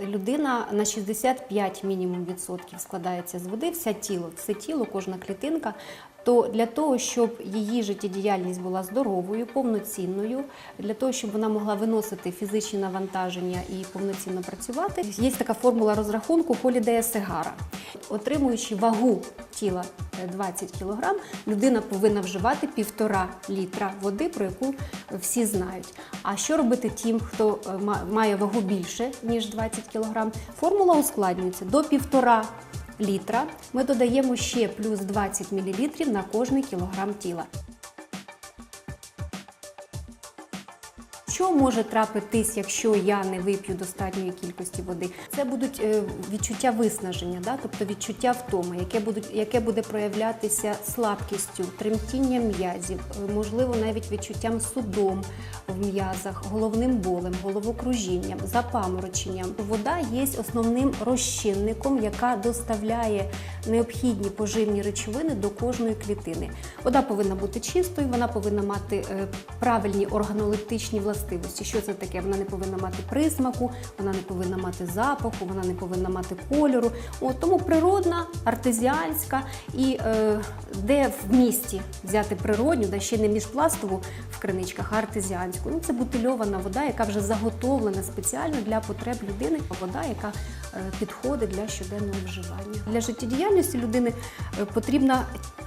Людина на 65 мінімум відсотків складається з води, все тіло, все тіло, кожна клітинка. То для того, щоб її життєдіяльність була здоровою, повноцінною, для того, щоб вона могла виносити фізичні навантаження і повноцінно працювати, є така формула розрахунку Холідея Сегара. Отримуючи вагу тіла е, 20 кг, людина повинна вживати півтора літра води, про яку всі знають. А що робити тим, хто е, ма- має вагу більше ніж 20 кг? Формула ускладнюється до півтора літра. Ми додаємо ще плюс 20 мл на кожний кілограм тіла. Що може трапитись, якщо я не вип'ю достатньої кількості води? Це будуть е, відчуття виснаження, да? тобто відчуття втоми, яке, будуть, яке буде проявлятися слабкістю, тремтінням м'язів, е, можливо, навіть відчуттям судом в м'язах, головним болем, головокружінням, запамороченням. Вода є основним розчинником, яка доставляє необхідні поживні речовини до кожної клітини. Вода повинна бути чистою, вона повинна мати е, правильні органолептичні властивості. Що це таке? Вона не повинна мати присмаку, вона не повинна мати запаху, вона не повинна мати кольору. От, тому природна, артезіанська і е, де в місті взяти природню, да ще не міжпластову в криничках, а артезіанську. Ну, це бутильована вода, яка вже заготовлена спеціально для потреб людини. Вода, яка е, підходить для щоденного вживання. Для життєдіяльності людини е, потрібна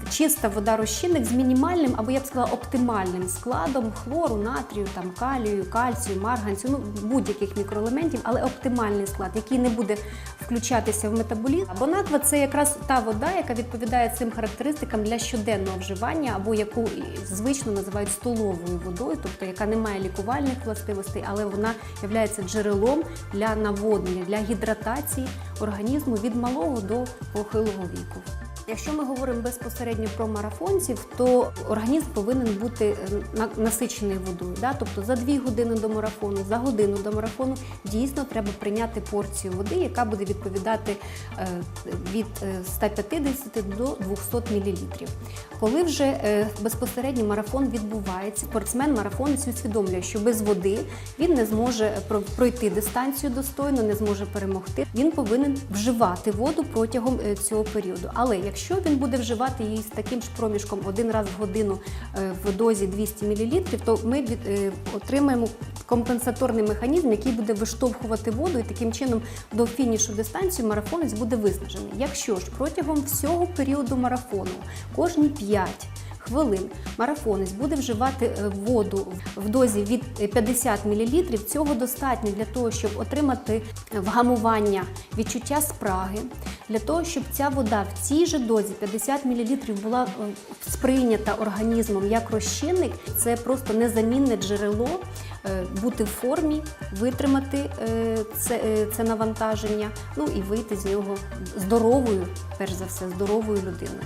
чиста вода розчинник з мінімальним або я б сказала оптимальним складом хлору, натрію, там калію, кальцію, марганцю, ну будь-яких мікроелементів, але оптимальний склад, який не буде включатися в метаболізм. Бонаква це якраз та вода, яка відповідає цим характеристикам для щоденного вживання, або яку звично називають столовою водою, тобто яка не має лікувальних властивостей, але вона є джерелом для наводнення, для гідратації організму від малого до похилого віку. Якщо ми говоримо безпосередньо про марафонців, то організм повинен бути е, насичений водою. Да? Тобто за 2 години до марафону, за годину до марафону дійсно треба прийняти порцію води, яка буде відповідати е, від е, 150 до 200 мл. Коли вже е, безпосередньо марафон відбувається, спортсмен марафонець усвідомлює, що без води він не зможе пройти дистанцію достойно, не зможе перемогти. Він повинен вживати воду протягом е, цього періоду. Але якщо він буде вживати її з таким ж проміжком один раз в годину е, в дозі 200 мл, то ми від, е, отримаємо компенсаторний механізм, який буде виштовхувати воду, і таким чином до фінішу дистанції марафонець буде виснажений. Якщо ж протягом всього періоду марафону кожні 5 хвилин марафонець буде вживати е, воду в дозі від е, 50 мл. Цього достатньо для того, щоб отримати вгамування відчуття спраги, для того, щоб ця вода в цій же дозі 50 мл була е, сприйнята організмом як розчинник. Це просто незамінне джерело е, бути в формі, витримати е, це, е, це навантаження, ну і вийти з нього здоровою, перш за все, здоровою людиною.